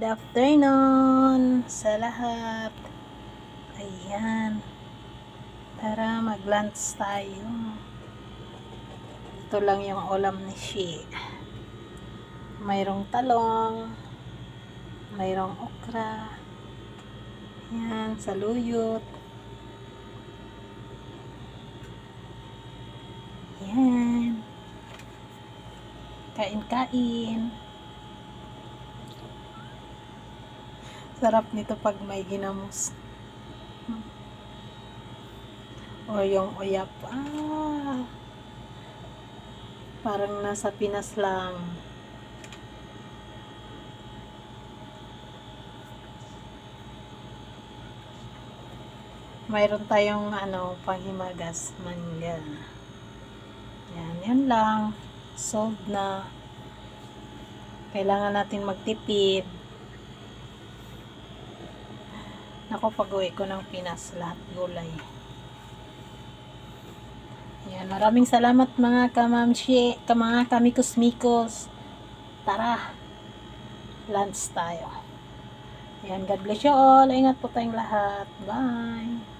Good afternoon sa lahat. Ayan. Tara, mag-lunch tayo. Ito lang yung ulam ni Shi. Mayroong talong. Mayroong okra. Ayan, saluyot. Ayan. Kain-kain. Sarap nito pag may ginamos. O yung uyap. Ah, parang nasa Pinas lang. Mayroon tayong ano, panghimagas, mangga. Yan, yan lang. Sold na. Kailangan natin magtipid. Ako pag-uwi ko ng Pinas, lahat gulay. Yan, maraming salamat mga kamamshi, ka mga kamikus-mikos. Tara, lunch tayo. Yan, God bless you all. Ingat po tayong lahat. Bye.